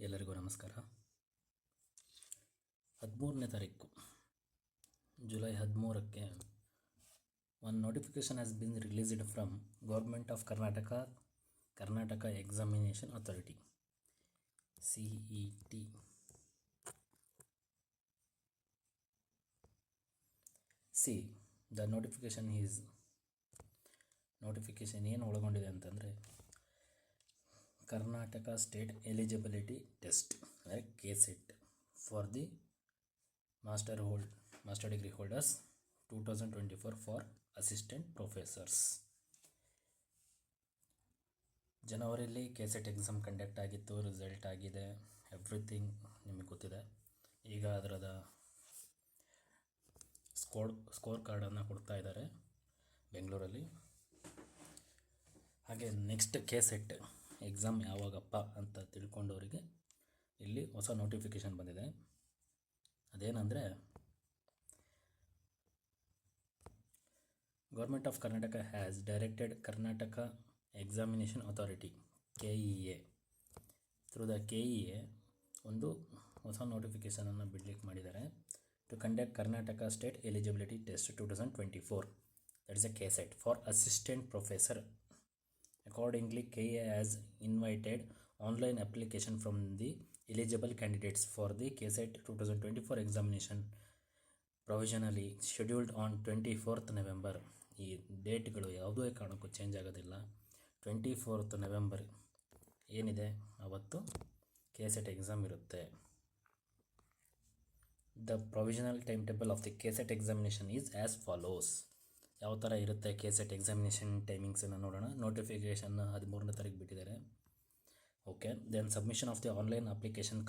ಎಲ್ಲರಿಗೂ ನಮಸ್ಕಾರ. ಹದಿಮೂರನೇ ತಾರೀಕು, July ಹದಿಮೂರಕ್ಕೆ one notification has been released from government of Karnataka Karnataka examination authority C E T C the notification is notification ಏನು ಒಳಗೊಂಡಿದೆ ಅಂತಂದರೆ Karnataka state eligibility test K set for the master hold master degree holders two thousand twenty four for assistant professors ಜನವರಿಯಲ್ಲಿ K set exam conduct ಆಗಿತ್ತು result ಆಗಿದೆ everything ನಿಮಗೆ ಗೊತ್ತಿದೆ. ಈಗ ಅದರದ ಸ್ಕೋರ್ ಸ್ಕೋರ್ ಕಾರ್ಡನ್ನು ಕೊಡ್ತಾ ಇದ್ದಾರೆ ಬೆಂಗಳೂರಲ್ಲಿ. ಹಾಗೆ ನೆಕ್ಸ್ಟ್ ಕೆ ಸೆಟ್ ಎಕ್ಸಾಮ್ ಯಾವಾಗಪ್ಪ ಅಂತ ತಿಳ್ಕೊಂಡವರಿಗೆ ಇಲ್ಲಿ ಹೊಸ ನೋಟಿಫಿಕೇಷನ್ ಬಂದಿದೆ. ಅದೇನೆಂದರೆ government of Karnataka has directed Karnataka examination authority K E A through the K E A ಒಂದು ಹೊಸ ನೋಟಿಫಿಕೇಷನನ್ನು ಬಿಡ್ಲಿಕ್ಕೆ ಮಾಡಿದ್ದಾರೆ. To conduct Karnataka state eligibility test two thousand twenty four that is a K set for assistant professor Accordingly, KA has invited online application from the eligible candidates for the KSET 2024 examination provisionally scheduled on 24th November. ಈ ಡೇಟ್ಗಳು ಯಾವುದೇ ಕಾರಣಕ್ಕೂ change ಆಗೋದಿಲ್ಲ twenty fourth November ಏನಿದೆ ಅವತ್ತು K set exam ಇರುತ್ತೆ the provisional time table of the K set examination is as follows ಯಾವ ಥರ ಇರುತ್ತೆ ಕೆ ಸೆಟ್ ಎಕ್ಸಾಮಿನೇಷನ್ ಟೈಮಿಂಗ್ಸನ್ನು ನೋಡೋಣ. ನೋಟಿಫಿಕೇಷನ್ ಹದಿಮೂರನೇ ತಾರೀಕು ಬಿಟ್ಟಿದ್ದಾರೆ. Okay then submission of the online application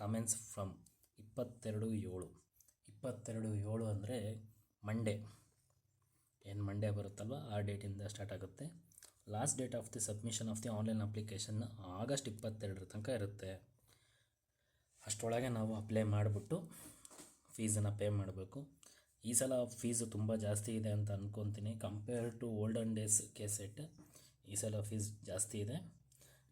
commences from ಇಪ್ಪತ್ತೆರಡು ಏಳು. ಇಪ್ಪತ್ತೆರಡು ಏಳು ಅಂದರೆ ಮಂಡೇ ಏನು ಮಂಡೇ ಬರುತ್ತಲ್ವ? ಆ ಡೇಟಿಂದ ಸ್ಟಾರ್ಟ್ ಆಗುತ್ತೆ. Last date of the submission of the online application August ಇಪ್ಪತ್ತೆರಡರ ತನಕ ಇರುತ್ತೆ. ಅಷ್ಟರೊಳಗೆ ನಾವು ಅಪ್ಲೈ ಮಾಡಿಬಿಟ್ಟು ಫೀಸನ್ನು ಪೇ ಮಾಡಬೇಕು. ಈ ಸಲ ಫೀಸು ತುಂಬ ಜಾಸ್ತಿ ಇದೆ ಅಂತ ಅಂದ್ಕೊತೀನಿ compare to olden days K set ಈ ಸಲ ಫೀಸ್ ಜಾಸ್ತಿ ಇದೆ.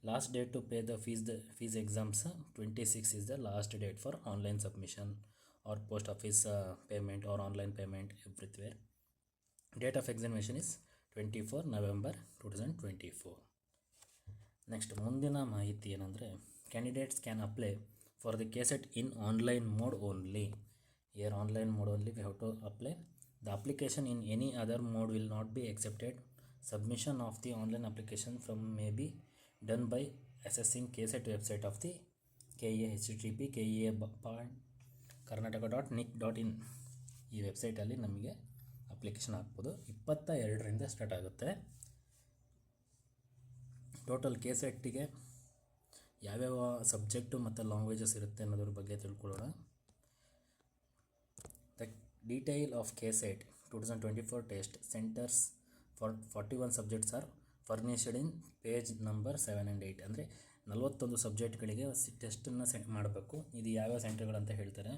Last date to pay the fees the fees exams twenty six is the last date for online submission or post office payment or online payment ಎವ್ರಿಥ್ವೇರ್ date of examination is twenty four November two thousand twenty four next ಮುಂದಿನ ಮಾಹಿತಿ ಏನಂದರೆ candidates can apply for the K set in online mode only here online mode only we have to apply the application in any other mode will not be accepted submission of the online application from may be done by accessing kset website of the KEA http KEA Karnataka dot in ಈ ವೆಬ್ಸೈಟಲ್ಲಿ ನಮಗೆ application ಹಾಕ್ಬೋದು ಇಪ್ಪತ್ತ ಎರಡರಿಂದ start ಆಗುತ್ತೆ total K ಸೆಟ್ಟಿಗೆ ಯಾವ್ಯಾವ subject ಮತ್ತು languages ಇರುತ್ತೆ ಅನ್ನೋದ್ರ ಬಗ್ಗೆ ತಿಳ್ಕೊಳ್ಳೋಣ detail of four 2024 test centers for 41 subjects are furnished in page number seven and eight ಅಂದರೆ ನಲವತ್ತೊಂದು ಸಬ್ಜೆಕ್ಟ್ಗಳಿಗೆ ಟೆಸ್ಟನ್ನು ಸೆಂಟ್ ಮಾಡಬೇಕು. ಇದು ಯಾವ್ಯಾವ ಸೆಂಟರ್ಗಳಂತ ಹೇಳ್ತಾರೆ.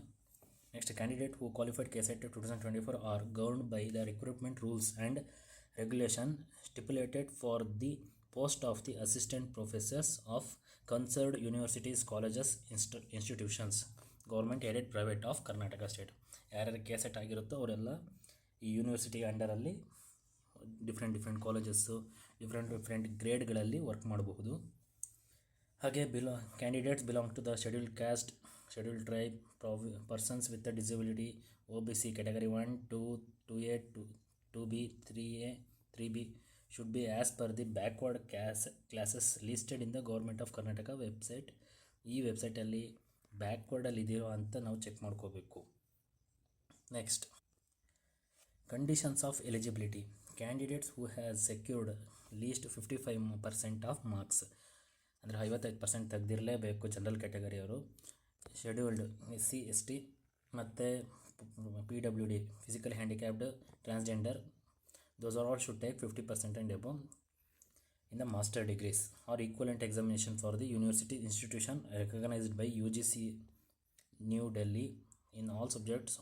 Next candidate who qualified KSET two thousand twenty four are governed by the recruitment rules and regulation stipulated for the post of the assistant professors of concerned universities colleges ಇನ್ಸ್ಟ institutions government aided private of Karnataka state. ಯಾರ್ಯಾರು K set ಆಗಿರುತ್ತೋ ಅವರೆಲ್ಲ ಈ university ಅಂಡರಲ್ಲಿ different different colleges different different ಗ್ರೇಡ್ಗಳಲ್ಲಿ work ಮಾಡಬಹುದು. ಹಾಗೆ ಬಿಲಾ candidates belong to the scheduled caste scheduled tribe ಪ್ರಾವಿ persons with disability O B C category one two two A two two B three A three B should be as per the backward ಕ್ಯಾಸ್ classes listed in the government of Karnataka website ಈ ವೆಬ್ಸೈಟಲ್ಲಿ ಬ್ಯಾಕ್ವರ್ಡಲ್ಲಿ ಇದೆಯೋ ಅಂತ ನಾವು check ಮಾಡ್ಕೋಬೇಕು. Next conditions of eligibility candidates who has secured least fifty five percent of marks ಅಂದರೆ ಐವತ್ತೈದು percent ತೆಗೆದಿರಲೇಬೇಕು general ಕ್ಯಾಟಗರಿಯವರು scheduled S C S T ಮತ್ತು P W D physical handicapped transgender those are all should take fifty percent and above in the master degrees or equivalent examination for the university institution recognized by UGC New Delhi in all subjects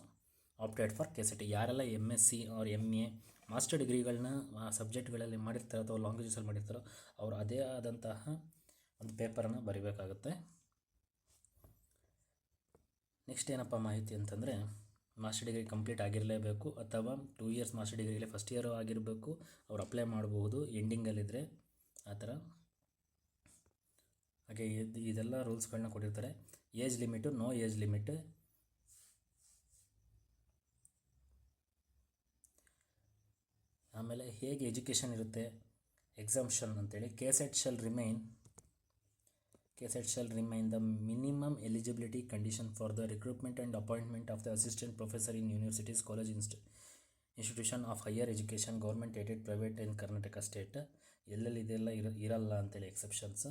opted for K C T ಯಾರೆಲ್ಲ M S C or M A master ಡಿಗ್ರಿಗಳನ್ನ ಆ ಸಬ್ಜೆಕ್ಟ್ಗಳಲ್ಲಿ ಮಾಡಿರ್ತಾರೋ ಅಥವಾ ಲ್ಯಾಂಗ್ವೇಜಸಲ್ಲಿ ಮಾಡಿರ್ತಾರೋ ಅವರು ಅದೇ ಆದಂತಹ ಒಂದು ಪೇಪರನ್ನು ಬರಿಬೇಕಾಗುತ್ತೆ. Next ಏನಪ್ಪ ಮಾಹಿತಿ ಅಂತಂದರೆ ಮಾಸ್ಟರ್ ಡಿಗ್ರಿ ಕಂಪ್ಲೀಟ್ ಆಗಿರಲೇಬೇಕು ಅಥವಾ ಟೂ ಇಯರ್ಸ್ ಮಾಸ್ಟರ್ ಡಿಗ್ರಿಲಿ ಫಸ್ಟ್ ಇಯರು ಆಗಿರಬೇಕು, ಅವ್ರು ಅಪ್ಲೈ ಮಾಡಬಹುದು ಎಂಡಿಂಗಲ್ಲಿದ್ದರೆ ಆ ಥರ. ಹಾಗೆ ಇದು, ಇದೆಲ್ಲ ರೂಲ್ಸ್ಗಳನ್ನ ಕೊಟ್ಟಿರ್ತಾರೆ. Age limit, no age limit. ಆಮೇಲೆ ಹೇಗೆ ಎಜುಕೇಷನ್ ಇರುತ್ತೆ? ಎಕ್ಸಾಮ್ಷನ್ ಅಂತೇಳಿ. K set shall remain K set shall remain the minimum eligibility condition for the recruitment and appointment of the assistant professor in universities college ಇನ್ಸ್ಟ್ institution of higher education government aided private in Karnataka state ಎಲ್ಲೆಲ್ಲಿ ಇದೆಲ್ಲ ಇರ, ಇರಲ್ಲ ಅಂತೇಳಿ exceptions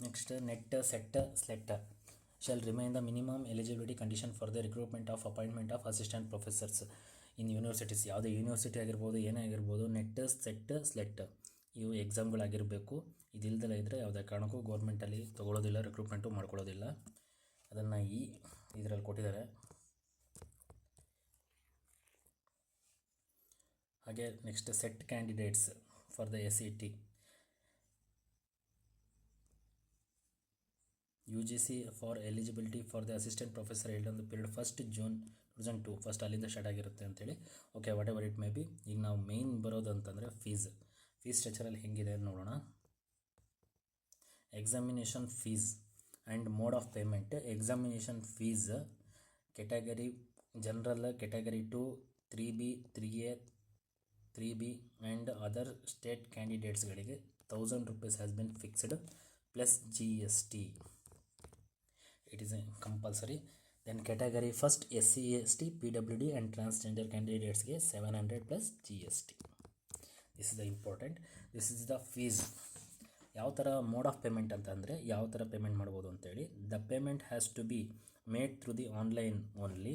next NET SET SLET shall remain the minimum eligibility condition for the recruitment of appointment of assistant professors in universities ಯಾವುದೇ university ಆಗಿರ್ಬೋದು, ಏನೇ ಆಗಿರ್ಬೋದು net SET SLET ಇವು ಎಕ್ಸಾಮ್ಗಳಾಗಿರಬೇಕು ಇದಿಲ್ದಲ್ಲ ಇದ್ದರೆ ಯಾವುದೇ ಕಾರಣಕ್ಕೂ ಗೌರ್ಮೆಂಟಲ್ಲಿ ತೊಗೊಳೋದಿಲ್ಲ ರಿಕ್ರೂಟ್ಮೆಂಟು ಮಾಡ್ಕೊಳ್ಳೋದಿಲ್ಲ. ಅದನ್ನು ಈ ಇದರಲ್ಲಿ ಕೊಟ್ಟಿದ್ದಾರೆ. ಹಾಗೆ next set candidates for the S C T U G C for eligibility for the assistant professor held ಒಂದು period first June two thousand two first ಅಲ್ಲಿಂದ ಸ್ಟಾರ್ಟ್ ಆಗಿರುತ್ತೆ ಅಂತೇಳಿ. Okay whatever it may be ಈಗ ನಾವು main ಬರೋದು ಅಂತಂದರೆ fees fees ಸ್ಟ್ರಕ್ಚರಲ್ಲಿ ಹೆಂಗಿದೆ ನೋಡೋಣ. Examination fees and mode of payment examination fees category general category two three B three A three B and other state ಕ್ಯಾಂಡಿಡೇಟ್ಸ್ಗಳಿಗೆ thousand rupees has been fixed plus G S T it is a compulsory then category first S C S T P W D and transgender ಕ್ಯಾಂಡಿಡೇಟ್ಸ್ಗೆ seven hundred plus G S T this is the important this is the fees ಯಾವ ಥರ mode of payment ಅಂತ ಅಂದರೆ ಯಾವ ಥರ payment ಮಾಡ್ಬೋದು ಅಂತೇಳಿ the payment has to be made through the online only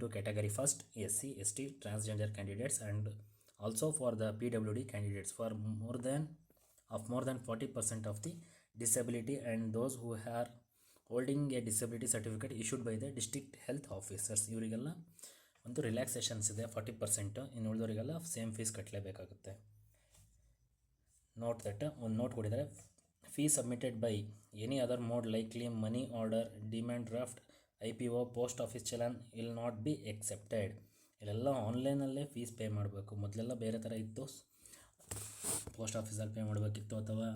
to category first S C S T transgender candidates and also for the P W D candidates for more than of more than forty percent of the disability and those who are holding a disability certificate issued by the district health officers ಇವರಿಗೆಲ್ಲ ಒಂದು relaxations ಇದೆ forty percent ಇನ್ನು ಉಳಿದವರಿಗೆಲ್ಲ same fees ಕಟ್ಟಲೇಬೇಕಾಗುತ್ತೆ note that ಒಂದು note ಕೊಟ್ಟಿದ್ದಾರೆ. Fee submitted by any other mode likely money order demand draft I P O, post office challan will not be accepted. ಇಲ್ಲೆಲ್ಲ ಆನ್ಲೈನಲ್ಲೇ ಫೀಸ್ ಪೇ ಮಾಡಬೇಕು. ಮೊದಲೆಲ್ಲ ಬೇರೆ ಥರ ಇತ್ತು. ಪೋಸ್ಟ್ ಆಫೀಸಲ್ಲಿ ಪೇ ಮಾಡಬೇಕಿತ್ತು ಅಥವಾ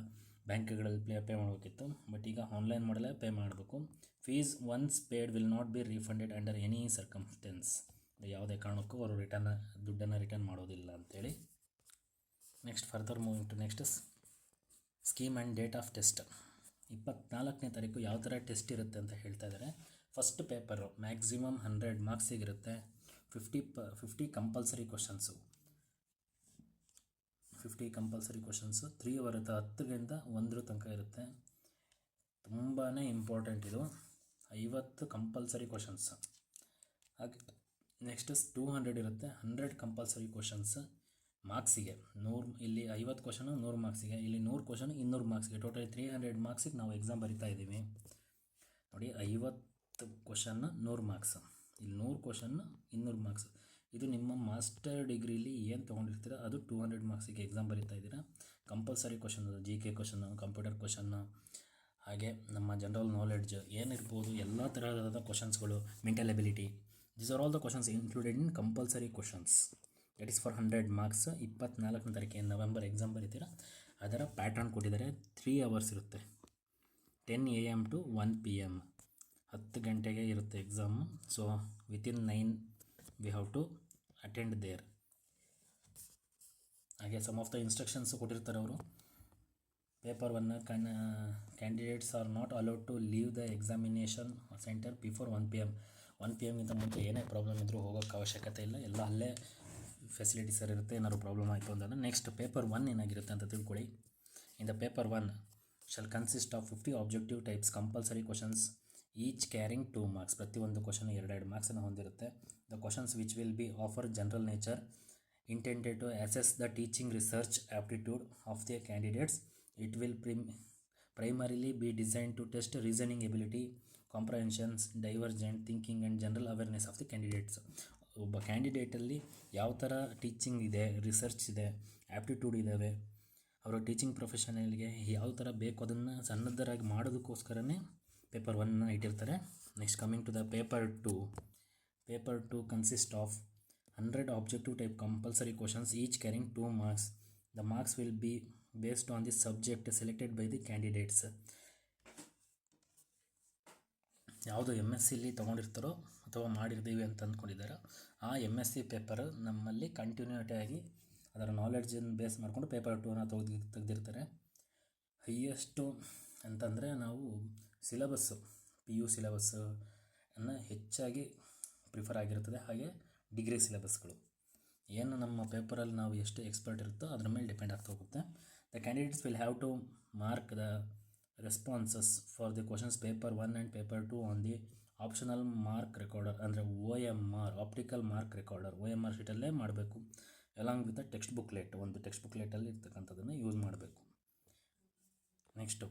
ಬ್ಯಾಂಕ್ಗಳಲ್ಲಿ ಪೇ ಪೇ ಮಾಡಬೇಕಿತ್ತು. ಬಟ್ ಈಗ ಆನ್ಲೈನ್ ಮಾಡಲೇ ಪೇ ಮಾಡಬೇಕು. Fees once paid will not be refunded under any circumstances. ಯಾವುದೇ ಕಾರಣಕ್ಕೂ ಅವರು ರಿಟರ್ನ್, ದುಡ್ಡನ್ನು ರಿಟರ್ನ್ ಮಾಡೋದಿಲ್ಲ ಅಂತೇಳಿ next further moving to next scheme and date of test. ಇಪ್ಪತ್ನಾಲ್ಕನೇ ತಾರೀಕು ಯಾವ ಥರ ಟೆಸ್ಟ್ ಇರುತ್ತೆ ಅಂತ ಹೇಳ್ತಾ ಇದ್ದಾರೆ. ಫಸ್ಟ್ ಪೇಪರು ಮ್ಯಾಕ್ಸಿಮಮ್ ಹಂಡ್ರೆಡ್ ಮಾರ್ಕ್ಸಿಗಿರುತ್ತೆ ಫಿಫ್ಟಿ ಪ fifty compulsory questions fifty compulsory questions three ಬರುತ್ತೆ ಹತ್ತರಿಂದ ಒಂದರ ತನಕ ಇರುತ್ತೆ. ತುಂಬಾ ಇಂಪಾರ್ಟೆಂಟ್ ಇದು. ಐವತ್ತು ಕಂಪಲ್ಸರಿ ಕ್ವಶನ್ಸ್ ಹಾಗೆ ನೆಕ್ಸ್ಟ್ ಟೂ ಹಂಡ್ರೆಡ್ ಇರುತ್ತೆ. ಹಂಡ್ರೆಡ್ ಕಂಪಲ್ಸರಿ ಕ್ವಶನ್ಸ್ ಮಾರ್ಕ್ಸಿಗೆ ನೂರು, ಇಲ್ಲಿ ಐವತ್ತು ಕ್ವಶನು ನೂರು ಮಾರ್ಕ್ಸಿಗೆ ಇಲ್ಲಿ ನೂರು ಕ್ವಶನ್ ಇನ್ನೂರು ಮಾರ್ಕ್ಸಿಗೆ ಟೋಟಲಿ ತ್ರೀ ಹಂಡ್ರೆಡ್ ಮಾರ್ಕ್ಸಿಗೆ ನಾವು ಎಕ್ಸಾಮ್ ಬರಿತಾ ಇದ್ದೀವಿ. ನೋಡಿ, ಐವತ್ತು ಕ್ವಶನ್ ನೂರು ಮಾರ್ಕ್ಸ್ ಇಲ್ಲಿ ನೂರು ಕ್ವಶನ್ ಇನ್ನೂರು ಮಾರ್ಕ್ಸ್ ಇದು ನಿಮ್ಮ ಮಾಸ್ಟರ್ ಡಿಗ್ರಿಲಿ ಏನು ತೊಗೊಂಡಿರ್ತೀರ, ಅದು ಟೂ ಹಂಡ್ರೆಡ್ ಮಾರ್ಕ್ಸಿಗೆ ಎಕ್ಸಾಮ್ ಬರಿತಾ ಇದ್ದೀರಾ? Compulsory question G K question computer question ಹಾಗೆ ನಮ್ಮ ಜನರಲ್ ನಾಲೆಡ್ಜ್ ಏನಿರ್ಬೋದು ಎಲ್ಲ ಥರದ ಕ್ವಶನ್ಸ್ಗಳು mental ability these are all the questions included in compulsory questions that is for hundred marks ಇಪ್ಪತ್ನಾಲ್ಕನೇ ತಾರೀಕಿಗೆ ನವೆಂಬರ್ ಎಕ್ಸಾಮ್ ಬರೀತೀರ? ಅದರ ಪ್ಯಾಟರ್ನ್ ಕೊಟ್ಟಿದ್ದಾರೆ ತ್ರೀ ಅವರ್ಸ್ ಇರುತ್ತೆ. Ten A M to one P M ಹತ್ತು ಗಂಟೆಗೆ ಇರುತ್ತೆ exam so within nine we have to attend there ಹಾಗೆ ಸಮ್ ಆಫ್ ದ ಇನ್ಸ್ಟ್ರಕ್ಷನ್ಸ್ ಕೊಟ್ಟಿರ್ತಾರೆ ಅವರು. ಪೇಪರ್ ಒನ್ ಕನ್ candidates are not allowed to leave the examination centre before one P M one P ಎಮ್ಗಿಂತ ಮುಂಚೆ ಏನೇ problem ಇದ್ದರೂ ಹೋಗೋಕ್ಕೆ ಅವಶ್ಯಕತೆ ಇಲ್ಲ. ಎಲ್ಲ ಅಲ್ಲೇ ಫೆಸಿಲಿಟೀಸ್ ಇರುತ್ತೆ, ಏನಾದ್ರು ಪ್ರಾಬ್ಲಮ್ ಆಯಿತು ಅಂತಂದರೆ ನೆಕ್ಸ್ಟ್ ಪೇಪರ್ ಒನ್ ಏನಾಗಿರುತ್ತೆ ಅಂತ ತಿಳ್ಕೊಳ್ಳಿ. In the paper one shall consist of fifty objective types compulsory questions each carrying two marks ಪ್ರತಿಯೊಂದು ಕ್ವಶನ್ ಎರಡೆರಡು ಮಾರ್ಕ್ಸನ್ನು ಹೊಂದಿರುತ್ತೆ. The questions which will be offer general nature intended to assess the teaching research aptitude of the candidates it will ಪ್ರಿಮ್ primarily be design to test reasoning ability comprehensions divergent thinking and general awareness of the candidates ಒಬ್ಬ ಕ್ಯಾಂಡಿಡೇಟಲ್ಲಿ ಯಾವ ಥರ teaching ಇದೆ research ಇದೆ aptitude ಇದ್ದಾವೆ ಅವರ teaching ಪ್ರೊಫೆಷನಲ್ಗೆ ಯಾವ ಥರ ಬೇಕು ಅದನ್ನು ಸನ್ನದ್ಧರಾಗಿ ಮಾಡೋದಕ್ಕೋಸ್ಕರನೇ ಪೇಪರ್ ಒನ್ನ ಇಟ್ಟಿರ್ತಾರೆ. Next coming to the paper two paper two consist of hundred objective type compulsory questions each carrying two marks the marks will be based on the subject selected by the candidates ಯಾವುದು M S ಸಿಲಿ ತೊಗೊಂಡಿರ್ತಾರೋ ಅಥವಾ ಮಾಡಿರ್ತೀವಿ ಅಂತ ಅಂದ್ಕೊಂಡಿದ್ದಾರೆ ಆ M S C paper ನಮ್ಮಲ್ಲಿ continuity ಆಗಿ ಅದರ ನಾಲೆಡ್ಜನ್ನು ಬೇಸ್ ಮಾಡಿಕೊಂಡು ಪೇಪರ್ ಟೂನ ತೆಗೆದು ತೆಗೆದಿರ್ತಾರೆ. ಹೈಯೆಸ್ಟು ಅಂತಂದರೆ ನಾವು ಸಿಲೆಬಸ್ಸು ಪಿ ಯು ಸಿಲೆಬಸ್ಸು ಅನ್ನು ಹೆಚ್ಚಾಗಿ ಪ್ರಿಫರ್ ಆಗಿರುತ್ತದೆ ಹಾಗೆ ಡಿಗ್ರಿ ಸಿಲೆಬಸ್ಗಳು. ಏನು ನಮ್ಮ ಪೇಪರಲ್ಲಿ ನಾವು ಎಷ್ಟು ಎಕ್ಸ್ಪರ್ಟ್ ಇರುತ್ತೋ ಅದ್ರ ಮೇಲೆ ಡಿಪೆಂಡ್ ಆಗ್ತಾ ಹೋಗುತ್ತೆ. The candidates will have to mark the responses for the questions paper one and paper two on the optional mark recorder ಅಂದರೆ O M R optical mark recorder O M R ಶೀಟಲ್ಲೇ ಮಾಡಬೇಕು. Along with text booklet ಒಂದು text ಬುಕ್ಲೆಟಲ್ಲಿ ಇರ್ತಕ್ಕಂಥದ್ದನ್ನು use ಮಾಡಬೇಕು. Next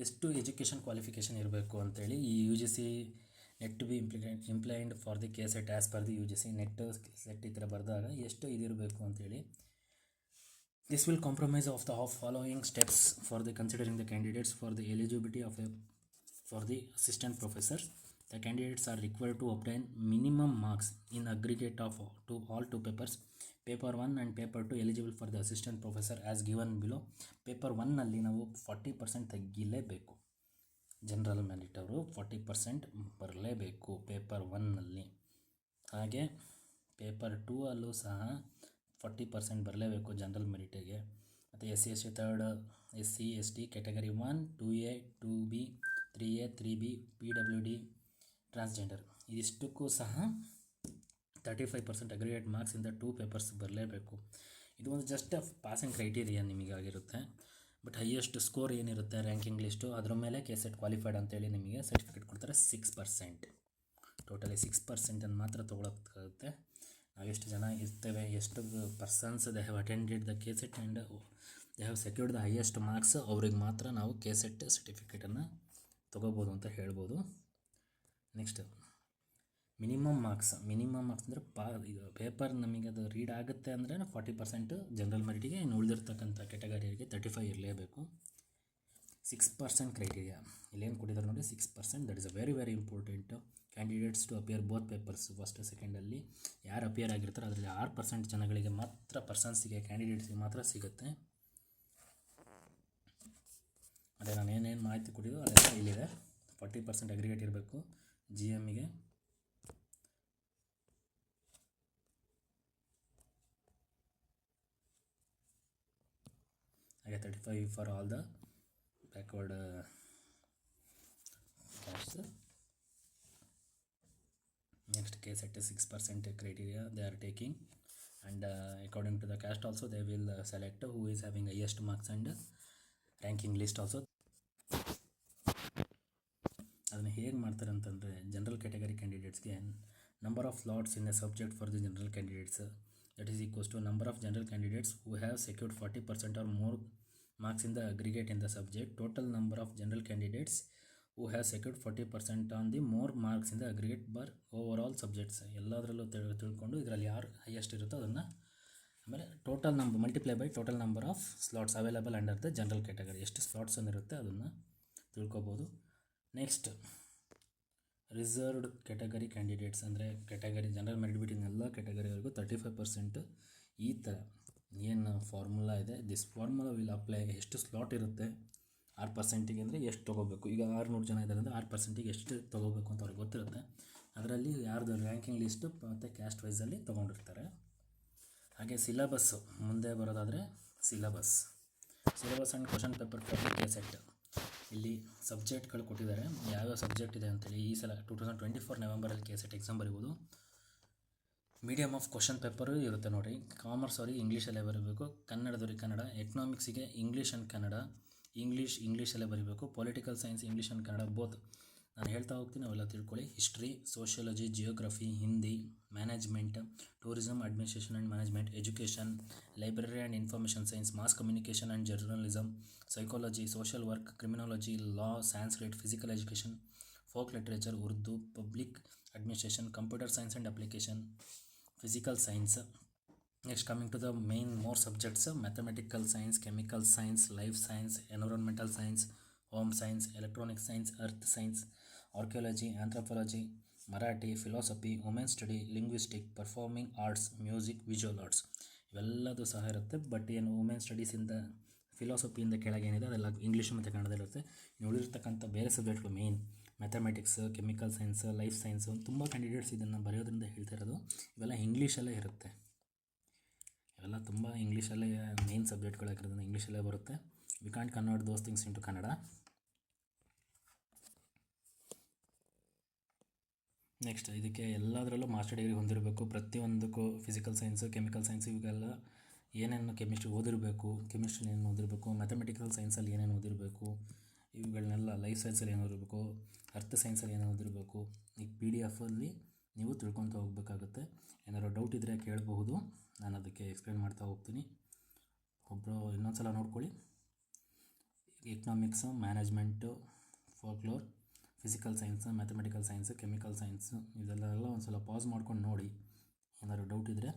ಎಷ್ಟು education qualification ಇರಬೇಕು ಅಂತೇಳಿ ಈ U G C NET to be implement implied for the K SET as per the U G C NET SET ಈ ಥರ ಬರೆದಾಗ ಎಷ್ಟು ಇದಿರಬೇಕು ಅಂತೇಳಿ this will compromise of the of following steps for the considering the candidates for the eligibility of a for the assistant professors. The candidates are required to obtain minimum marks in aggregate of to all two papers. Paper 1 and paper 2 eligible for the assistant professor as given below. Paper 1 ನಲ್ಲಿ ನಾವು forty percent ತೆಗಿಲೇಬೇಕು. General merit ಅವರು forty percent ಬರಲೇಬೇಕು paper ಒನ್ನಲ್ಲಿ ಹಾಗೆ paper two ಅಲ್ಲೂ ಸಹ forty percent ಬರಲೇಬೇಕು ಜನರಲ್ ಮೆರಿಟಿಗೆ ಮತ್ತು S C S T third S C S T category one two A two B three A three B P W D transgender ಇದಿಷ್ಟಕ್ಕೂ ಸಹ thirty five percent aggregate ಮಾರ್ಕ್ಸಿಂದ two papers ಬರಲೇಬೇಕು. ಇದು ಒಂದು just passing criteria ನಿಮಗಾಗಿರುತ್ತೆ but highest score ಏನಿರುತ್ತೆ ranking list ಅದ್ರ ಮೇಲೆ K SET qualified ಅಂತೇಳಿ ನಿಮಗೆ ಸರ್ಟಿಫಿಕೇಟ್ ಕೊಡ್ತಾರೆ ಸಿಕ್ಸ್ ಪರ್ಸೆಂಟ್ ಟೋಟಲಿ ಸಿಕ್ಸ್ ಪರ್ಸೆಂಟನ್ನು ಮಾತ್ರ ತೊಗೊಳಕ್ಕಾಗುತ್ತೆ. ನಾವೆಷ್ಟು ಜನ ಇರ್ತೇವೆ, ಎಷ್ಟು persons they have attended the K SET and they have secured the highest marks ಅವ್ರಿಗೆ ಮಾತ್ರ ನಾವು ಕೆ ಸೆಟ್ ಸರ್ಟಿಫಿಕೇಟನ್ನು ತೊಗೋಬೋದು ಅಂತ ಹೇಳ್ಬೋದು. Next minimum marks minimum marks ಅಂದರೆ ಪಾ ಇದು ಪೇಪರ್ ನಮಗೆ ಅದು ರೀಡ್ ಆಗುತ್ತೆ ಅಂದರೆ ಫಾರ್ಟಿ ಪರ್ಸೆಂಟ್ ಜನರಲ್ ಮೆರಿಟಿಗೆ ಇನ್ನು ಉಳಿದಿರ್ತಕ್ಕಂಥ ಕೆಟಗರಿಗೆ ತರ್ಟಿ ಫೈವ್ ಇರಲೇಬೇಕು. ಸಿಕ್ಸ್ ಪರ್ಸೆಂಟ್ ಕ್ರೈಟೀರಿಯಾ ಇಲ್ಲೇನು ಕೊಟ್ಟಿದ್ದಾರೆ ನೋಡಿ six percent that is a very very important candidates to appear both papers first ಸೆಕೆಂಡಲ್ಲಿ ಯಾರು ಅಪಿಯರ್ ಆಗಿರ್ತಾರೋ ಅದರಲ್ಲಿ ಆರು ಪರ್ಸೆಂಟ್ ಜನಗಳಿಗೆ ಮಾತ್ರ ಪರ್ಸನ್ಸಿಗೆ ಕ್ಯಾಂಡಿಡೇಟ್ಸಿಗೆ ಮಾತ್ರ ಸಿಗುತ್ತೆ. ಅದೇ ನಾನು ಏನೇನು ಮಾಹಿತಿ ಕೊಟ್ಟಿದ್ದು ಅದೆಲ್ಲ ಇಲ್ಲಿದೆ. ಫಾರ್ಟಿ ಪರ್ಸೆಂಟ್ ಅಗ್ರಿಗೇಟ್ ಇರಬೇಕು ಜಿ ಎಮ್ಮಿಗೆ ಹಾಗೆ thirty five for all the backward caste next case at 6% criteria they are taking. And uh, according to the caste also they will uh, select who is having highest marks and uh, ranking list also. ಅದನ್ನು ಹೇಗೆ ಮಾಡ್ತಾರೆ ಅಂತಂದರೆ general category ಕ್ಯಾಂಡಿಡೇಟ್ಸ್ಗೆ number of slots in a subject for the general candidates that is equals to number of general candidates who have secured forty percent or more marks in the aggregate in the subject. Total number of general candidates who have secured 40% on the more marks in the aggregate over overall subjects. ಎಲ್ಲದರಲ್ಲೂ ತಿಳ್, ತಿಳ್ಕೊಂಡು ಇದರಲ್ಲಿ ಯಾರು highest ಇರುತ್ತೋ ಅದನ್ನು ಆಮೇಲೆ total number multiply by total number of slots available under the general category ಎಷ್ಟು slots ಇರುತ್ತೆ ಅದನ್ನು ತಿಳ್ಕೊಬೋದು. ನೆಕ್ಸ್ಟ್ ರಿಸರ್ವ್ಡ್ ಕ್ಯಾಟಗರಿ ಕ್ಯಾಂಡಿಡೇಟ್ಸ್ ಅಂದರೆ ಕ್ಯಾಟಗರಿ ಜನರಲ್ ಮೆರಿಟ್ ಬಿಟ್ಟಿನ ಎಲ್ಲ ಕ್ಯಾಟಗರಿವರೆಗೂ ತರ್ಟಿ ಫೈವ್ ಪರ್ಸೆಂಟ್ ಈ ಥರ ಏನು ಫಾರ್ಮುಲಾ ಇದೆ? ದಿಸ್ ಫಾರ್ಮುಲಾ ವಿಲ್ ಅಪ್ಲೈ ಎಷ್ಟು ಸ್ಲಾಟ್ ಇರುತ್ತೆ? ಆರು ಪರ್ಸೆಂಟಿಗೆ ಅಂದರೆ ಎಷ್ಟು ತೊಗೋಬೇಕು? ಈಗ ಆರುನೂರು ಜನ ಇದ್ದಾರೆ ಅಂದರೆ ಆರು ಪರ್ಸೆಂಟಿಗೆ ಎಷ್ಟು ತೊಗೋಬೇಕು ಅಂತ ಅವ್ರಿಗೆ ಗೊತ್ತಿರುತ್ತೆ. ಅದರಲ್ಲಿ ಯಾರ್ದು ರ್ಯಾಂಕಿಂಗ್ ಲಿಸ್ಟು ಮತ್ತು ಕ್ಯಾಸ್ಟ್ ವೈಸಲ್ಲಿ ತೊಗೊಂಡಿರ್ತಾರೆ. ಹಾಗೆ ಸಿಲಬಸ್ಸು ಮುಂದೆ ಬರೋದಾದರೆ syllabus syllabus and question paper for K SET ಇಲ್ಲಿ ಸಬ್ಜೆಕ್ಟ್ಗಳು ಕೊಟ್ಟಿದ್ದಾರೆ. ಯಾವ್ಯಾವ ಸಬ್ಜೆಕ್ಟ್ ಇದೆ ಅಂತೇಳಿ ಈ ಸಲ ಟೂ ತೌಸಂಡ್ ಟ್ವೆಂಟಿ ಫೋರ್ ನವೆಂಬರಲ್ಲಿ ಕೆ ಸೆಟ್ ಎಕ್ಸಾಮ್ ಬರಿಬೋದು. ಮೀಡಿಯಮ್ ಆಫ್ ಕ್ವಶನ್ ಪೇಪರು ಇರುತ್ತೆ ನೋಡಿ. ಕಾಮರ್ಸ್ ಅವ್ರಿಗೆ ಇಂಗ್ಲೀಷಲ್ಲೇ ಬರೀಬೇಕು. ಕನ್ನಡದವ್ರಿಗೆ ಕನ್ನಡ. ಎಕನಾಮಿಕ್ಸಿಗೆ ಇಂಗ್ಲೀಷ್ ಆ್ಯಂಡ್ ಕನ್ನಡ ಇಂಗ್ಲೀಷ್ ಇಂಗ್ಲೀಷಲ್ಲೇ ಬರೀಬೇಕು. Political science English and Kannada both ನಾನು ಹೇಳ್ತಾ ಹೋಗ್ತೀನಿ, ಅವೆಲ್ಲ ತಿಳ್ಕೊಳ್ಳಿ. History sociology geography Hindi management tourism administration and management education library and information science mass communication and journalism psychology social work criminology law Sanskrit physical education folk literature Urdu public administration computer science and application physical science next coming to the main more subjects mathematical science chemical science life science environmental science home science electronic science earth science archaeology anthropology Marathi philosophy women study linguistic performing arts music visual arts ಇವೆಲ್ಲದೂ ಸಹ ಇರುತ್ತೆ. But ಏನು women ಸ್ಟಡೀಸಿಂದ ಫಿಲಾಸಫಿಯಿಂದ ಕೆಳಗೆ ಏನಿದೆ, ಅದೆಲ್ಲ English ಮತ್ತು ಕನ್ನಡದಲ್ಲಿರುತ್ತೆ ಇನ್ನು ಬೇರೆ ಸಬ್ಜೆಕ್ಟ್ಗಳು main mathematics chemical science, life science ತುಂಬ ಕ್ಯಾಂಡಿಡೇಟ್ಸ್ ಇದನ್ನು ಬರೆಯೋದ್ರಿಂದ ಹೇಳ್ತಿರೋದು ಇವೆಲ್ಲ ಇಂಗ್ಲೀಷಲ್ಲೇ ಇರುತ್ತೆ. ಇವೆಲ್ಲ ತುಂಬ ಇಂಗ್ಲೀಷಲ್ಲೇ ಮೇನ್ ಸಬ್ಜೆಕ್ಟ್ಗಳಾಗಿರೋದ್ರಿಂದ ಇಂಗ್ಲೀಷಲ್ಲೇ ಬರುತ್ತೆ. We can't convert those things into Kannada next ಇದಕ್ಕೆ ಎಲ್ಲದರಲ್ಲೂ ಮಾಸ್ಟರ್ ಡಿಗ್ರಿ ಹೊಂದಿರಬೇಕು. ಪ್ರತಿಯೊಂದಕ್ಕೂ ಫಿಸಿಕಲ್ ಸೈನ್ಸು ಕೆಮಿಕಲ್ ಸೈನ್ಸ್ ಇವೆಲ್ಲ ಏನೇನು ಕೆಮಿಸ್ಟ್ರಿ ಓದಿರಬೇಕು ಕೆಮಿಸ್ಟ್ರಿ ಏನು ಓದಿರಬೇಕು ಮ್ಯಾಥಮೆಟಿಕಲ್ ಸೈನ್ಸಲ್ಲಿ ಏನೇನು ಓದಿರಬೇಕು. ಇವುಗಳನ್ನೆಲ್ಲ ಲೈಫ್ ಸೈನ್ಸಲ್ಲಿ ಏನು ಇರಬೇಕು ಅರ್ಥ ಸೈನ್ಸಲ್ಲಿ ಏನಾದರೂ ಇರಬೇಕು, ಈ ಪಿ ಡಿ ಎಫಲ್ಲಿ ನೀವು ತಿಳ್ಕೊತ ಹೋಗಬೇಕಾಗುತ್ತೆ. ಏನಾದ್ರು ಡೌಟ್ ಇದ್ದರೆ ಕೇಳಬಹುದು. ನಾನು ಅದಕ್ಕೆ ಎಕ್ಸ್ಪ್ಲೇನ್ ಮಾಡ್ತಾ ಹೋಗ್ತೀನಿ. ಒಬ್ಬರು ಇನ್ನೊಂದು ಸಲ ನೋಡ್ಕೊಳ್ಳಿ. Economics management folklore physical science mathematical science chemical science ಇದೆಲ್ಲ ಒಂದು ಸಲ ಪಾಸ್ ಮಾಡ್ಕೊಂಡು ನೋಡಿ. ಏನಾದ್ರು ಡೌಟ್ ಇದ್ದರೆ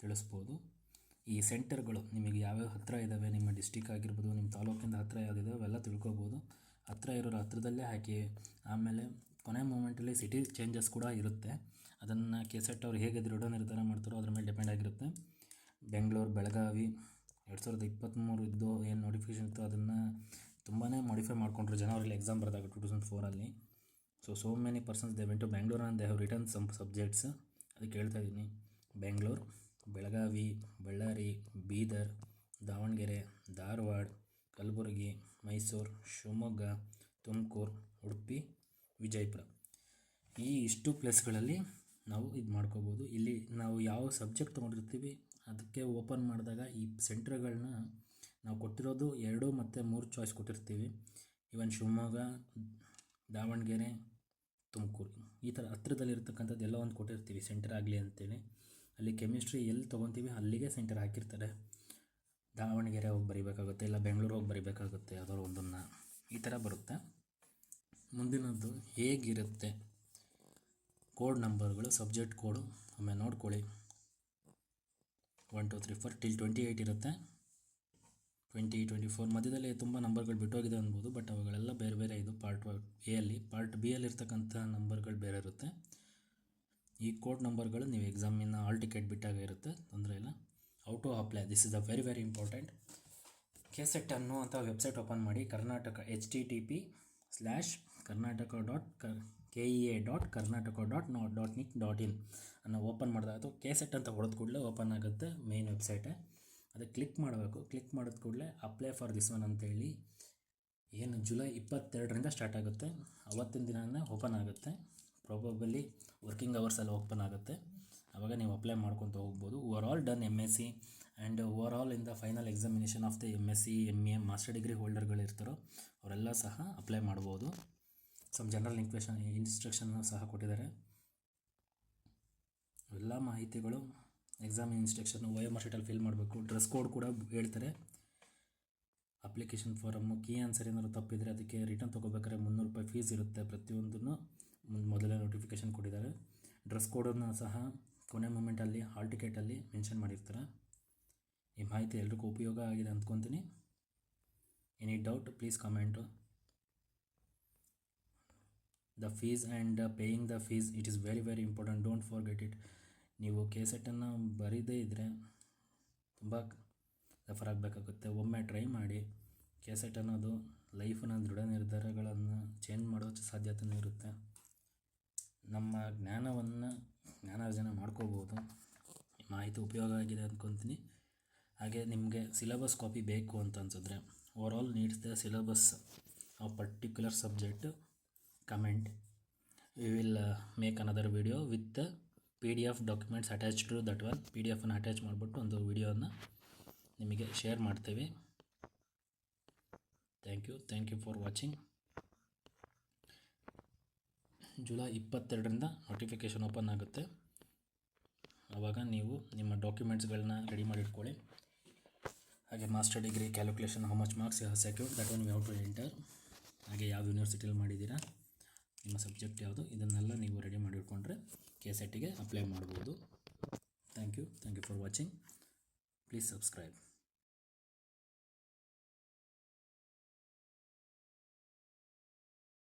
ತಿಳಿಸ್ಬೋದು. ಈ ಸೆಂಟರ್ಗಳು ನಿಮಗೆ ಯಾವ್ಯಾವ ಹತ್ತಿರ ಇದ್ದಾವೆ ನಿಮ್ಮ ಡಿಸ್ಟಿಕ್ ಆಗಿರ್ಬೋದು, ನಿಮ್ಮ ತಾಲೂಕಿಂದ ಹತ್ತಿರ ಯಾವುದಿದೆ ಅವೆಲ್ಲ ತಿಳ್ಕೊಬೋದು. ಹತ್ತಿರ ಇರೋರು ಹತ್ತಿರದಲ್ಲೇ ಹಾಕಿ, ಆಮೇಲೆ ಕೊನೆ ಮೂಮೆಂಟಲ್ಲಿ ಸಿಟಿ ಚೇಂಜಸ್ ಕೂಡ ಇರುತ್ತೆ. ಅದನ್ನು ಕೆಸೆಟ್ ಅವ್ರು ಹೇಗೆ ದೃಢ ನಿರ್ಧಾರ ಮಾಡ್ತಾರೋ ಅದ್ರ ಮೇಲೆ ಡಿಪೆಂಡ್ ಆಗಿರುತ್ತೆ. ಬೆಂಗಳೂರು, ಬೆಳಗಾವಿ ಎರಡು ಸಾವಿರದ ಇಪ್ಪತ್ತ್ಮೂರು ಇದ್ದು ಏನು ನೋಟಿಫಿಕೇಷನ್ ಇತ್ತು ಅದನ್ನು ತುಂಬಾ ಮಾಡಿಫೈ ಮಾಡಿಕೊಂಡ್ರು ಜನವರಿಲಿ ಎಕ್ಸಾಮ್ ಬರೆದಾಗ two thousand ಫೋರಲ್ಲಿ so so many persons they went to Bangalore and they have return some subjects ಅದಕ್ಕೆ ಹೇಳ್ತಾ ಇದ್ದೀನಿ. ಬೆಂಗಳೂರು ಬೆಳಗಾವಿ, ಬಳ್ಳಾರಿ, ಬೀದರ್, ದಾವಣಗೆರೆ, ಧಾರವಾಡ, ಕಲಬುರಗಿ, ಮೈಸೂರು, ಶಿವಮೊಗ್ಗ, ತುಮಕೂರು, ಉಡುಪಿ, ವಿಜಯಪುರ. ಈ ಇಷ್ಟು ಪ್ಲೇಸ್ಗಳಲ್ಲಿ ನಾವು ಇದು ಮಾಡ್ಕೋಬೋದು. ಇಲ್ಲಿ ನಾವು ಯಾವ ಸಬ್ಜೆಕ್ಟ್ ತೊಗೊಂಡಿರ್ತೀವಿ ಅದಕ್ಕೆ ಓಪನ್ ಮಾಡಿದಾಗ ಈ ಸೆಂಟ್ರ್ಗಳನ್ನ ನಾವು ಕೊಟ್ಟಿರೋದು ಎರಡು ಮತ್ತು ಮೂರು ಚಾಯ್ಸ್ ಕೊಟ್ಟಿರ್ತೀವಿ. ಇವನ್ ಶಿವಮೊಗ್ಗ, ದಾವಣಗೆರೆ, ತುಮಕೂರು ಈ ಥರ ಹತ್ರದಲ್ಲಿರ್ತಕ್ಕಂಥದ್ದು ಎಲ್ಲ ಒಂದು ಕೊಟ್ಟಿರ್ತೀವಿ ಸೆಂಟರ್ ಆಗಲಿ ಅಂತೇಳಿ. ಅಲ್ಲಿ ಕೆಮಿಸ್ಟ್ರಿ ಎಲ್ಲಿ ತೊಗೊತೀವಿ ಅಲ್ಲಿಗೆ ಸೆಂಟರ್ ಹಾಕಿರ್ತಾರೆ. ದಾವಣಗೆರೆ ಹೋಗಿ ಬರಿಬೇಕಾಗುತ್ತೆ, ಇಲ್ಲ ಬೆಂಗಳೂರು ಹೋಗಿ ಬರಿಬೇಕಾಗುತ್ತೆ, ಯಾವ್ದಾದ್ರು ಒಂದನ್ನು ಈ ಥರ ಬರುತ್ತೆ. ಮುಂದಿನದ್ದು ಹೇಗಿರುತ್ತೆ? ಕೋಡ್ ನಂಬರ್ಗಳು ಸಬ್ಜೆಕ್ಟ್ ಕೋಡು ಒಮ್ಮೆ ನೋಡ್ಕೊಳ್ಳಿ. One two three four till twenty eight ಇರುತ್ತೆ. ಟ್ವೆಂಟಿ ಟ್ವೆಂಟಿ ಫೋರ್ ಮಧ್ಯದಲ್ಲಿ ತುಂಬ ನಂಬರ್ಗಳು ಬಿಟ್ಟೋಗಿದೆ ಅನ್ಬೋದು ಬಟ್ ಅವುಗಳೆಲ್ಲ ಬೇರೆ ಬೇರೆ ಇದು ಪಾರ್ಟ್ ಎ ಅಲ್ಲಿ ಪಾರ್ಟ್ ಬಿ ಅಲ್ಲಿ ಇರ್ತಕ್ಕಂಥ ನಂಬರ್ಗಳು ಬೇರೆ ಇರುತ್ತೆ. ಈ ಕೋಡ್ ನಂಬರ್ಗಳು ನೀವು ಎಕ್ಸಾಮಿನ ಆಲ್ ಟಿಕೆಟ್ ಬಿಟ್ಟಾಗ ಇರುತ್ತೆ, ತೊಂದರೆ ಇಲ್ಲ. How to apply this is a very very important KSET ಅಂತ ವೆಬ್ಸೈಟ್ ಓಪನ್ ಮಾಡಿ, Karnataka H T T P slash Karnataka dot ಕ K E A dot Karnataka dot no dot nic dot in ಅನ್ನು open ಮಾಡಿದಾಗ ಅದು KSET ಅಂತ ಹೊಡೆದ ಕೂಡಲೇ open ಆಗುತ್ತೆ ಮೇನ್ ವೆಬ್ಸೈಟೇ ಅದಕ್ಕೆ ಕ್ಲಿಕ್ ಮಾಡಬೇಕು. ಕ್ಲಿಕ್ ಮಾಡಿದ ಕೂಡಲೇ ಅಪ್ಲೈ ಫಾರ್ ದಿಸ್ ಒನ್ ಅಂತೇಳಿ, ಏನು, ಜುಲೈ ಇಪ್ಪತ್ತೆರಡರಿಂದ ಸ್ಟಾರ್ಟ್ ಆಗುತ್ತೆ. ಅವತ್ತಿನ ದಿನಾನೇ ಓಪನ್ ಆಗುತ್ತೆ. ಪ್ರಾಬಬಲಿ ವರ್ಕಿಂಗ್ ಅವರ್ಸಲ್ಲಿ ಓಪನ್ ಆಗುತ್ತೆ. ಆವಾಗ ನೀವು ಅಪ್ಲೈ ಮಾಡ್ಕೊತ ಹೋಗ್ಬೋದು. Over all done M S C and over all in the final examination of the M S C M A master degree ಹೋಲ್ಡರ್ಗಳು ಇರ್ತಾರೋ, ಅವರೆಲ್ಲ ಸಹ ಅಪ್ಲೈ ಮಾಡ್ಬೋದು. ಸಮ್ ಜನರಲ್ ಇನ್ಕ್ವೆಷನ್ ಇನ್ಸ್ಟ್ರಕ್ಷನ್ ಸಹ ಕೊಟ್ಟಿದ್ದಾರೆ. ಎಲ್ಲ ಮಾಹಿತಿಗಳು ಎಕ್ಸಾಮ್ ಇನ್ಸ್ಟ್ರಕ್ಷನ್ ವಯೋಮಾರ್ಷೀಟಲ್ಲಿ ಫಿಲ್ ಮಾಡಬೇಕು. ಡ್ರೆಸ್ ಕೋಡ್ ಕೂಡ ಹೇಳ್ತಾರೆ. ಅಪ್ಲಿಕೇಶನ್ ಫಾರಮ್ಮು ಕೀ ಆನ್ಸರ್ ಏನಾದ್ರು ತಪ್ಪಿದರೆ ಅದಕ್ಕೆ ರಿಟರ್ನ್ ತೊಗೋಬೇಕಾದ್ರೆ ಮುನ್ನೂರು ರೂಪಾಯಿ ಫೀಸ್ ಇರುತ್ತೆ ಪ್ರತಿಯೊಂದನ್ನು. ಮೊದಲೇ ನೋಟಿಫಿಕೇಷನ್ ಕೊಟ್ಟಿದ್ದಾರೆ. ಡ್ರೆಸ್ ಕೋಡನ್ನು ಸಹ ಕೊನೆ ಮೂಮೆಂಟಲ್ಲಿ ಹಾಲ್ ಟಿಕೆಟಲ್ಲಿ ಮೆನ್ಷನ್ ಮಾಡಿರ್ತಾರೆ. ಈ ಮಾಹಿತಿ ಎಲ್ರಿಗೂ ಉಪಯೋಗ ಆಗಿದೆ ಅಂದ್ಕೊತೀನಿ. Any doubt please comment the fees and paying the fees it is very very important don't forget it ನೀವು ಕೆ ಸೆಟ್ಟನ್ನು ಬರೀದೇ ಇದ್ದರೆ ತುಂಬ ರೆಫರ್ ಆಗಬೇಕಾಗುತ್ತೆ. ಒಮ್ಮೆ ಟ್ರೈ ಮಾಡಿ ಕೆ ಸೆಟ್ ಅನ್ನೋದು ಲೈಫಿನ ದೃಢ ನಿರ್ಧಾರಗಳನ್ನು ಚೇಂಜ್ ಮಾಡೋ ಸಾಧ್ಯತೆಯೂ ಇರುತ್ತೆ. ನಮ್ಮ ಜ್ಞಾನವನ್ನು ಜ್ಞಾನಾರ್ಜನೆ ಮಾಡ್ಕೋಬೋದು. ಮಾಹಿತಿ ಉಪಯೋಗ ಆಗಿದೆ ಅಂದ್ಕೊತೀನಿ ಹಾಗೆ ನಿಮಗೆ ಸಿಲೆಬಸ್ ಕಾಪಿ ಬೇಕು ಅಂತ ಅನ್ಸಿದ್ರೆ over all needs the syllabus a particular subject comment we will make another video with P D F documents attach to that one P D ಎಫನ್ನು attach ಮಾಡಿಬಿಟ್ಟು ಒಂದು ವಿಡಿಯೋನ ನಿಮಗೆ ಶೇರ್ ಮಾಡ್ತೇವೆ. Thank you thank you for watching July ಇಪ್ಪತ್ತೆರಡರಿಂದ notification open ಆಗುತ್ತೆ. ಆವಾಗ ನೀವು ನಿಮ್ಮ ಡಾಕ್ಯುಮೆಂಟ್ಸ್ಗಳನ್ನ ರೆಡಿ ಮಾಡಿಟ್ಕೊಳ್ಳಿ. ಹಾಗೆ master degree calculation how much marks ಯಾವ ಸೆಕ್ಯೂರ್ ದಟ್ ಒನ್ ಯಾವ ಟು ಎಂಟರ್ ಹಾಗೆ ಯಾವ ಯೂನಿವರ್ಸಿಟಿಯಲ್ಲಿ ಮಾಡಿದ್ದೀರಾ, ನಿಮ್ಮ ಸಬ್ಜೆಕ್ಟ್ ಯಾವುದು, ಇದನ್ನೆಲ್ಲ ನೀವು ರೆಡಿ ಮಾಡಿಟ್ಕೊಂಡ್ರೆ ಕೆ ಸೆಟ್ಟಿಗೆ ಅಪ್ಲೈ ಮಾಡ್ಬೋದು. Thank you thank you for watching please subscribe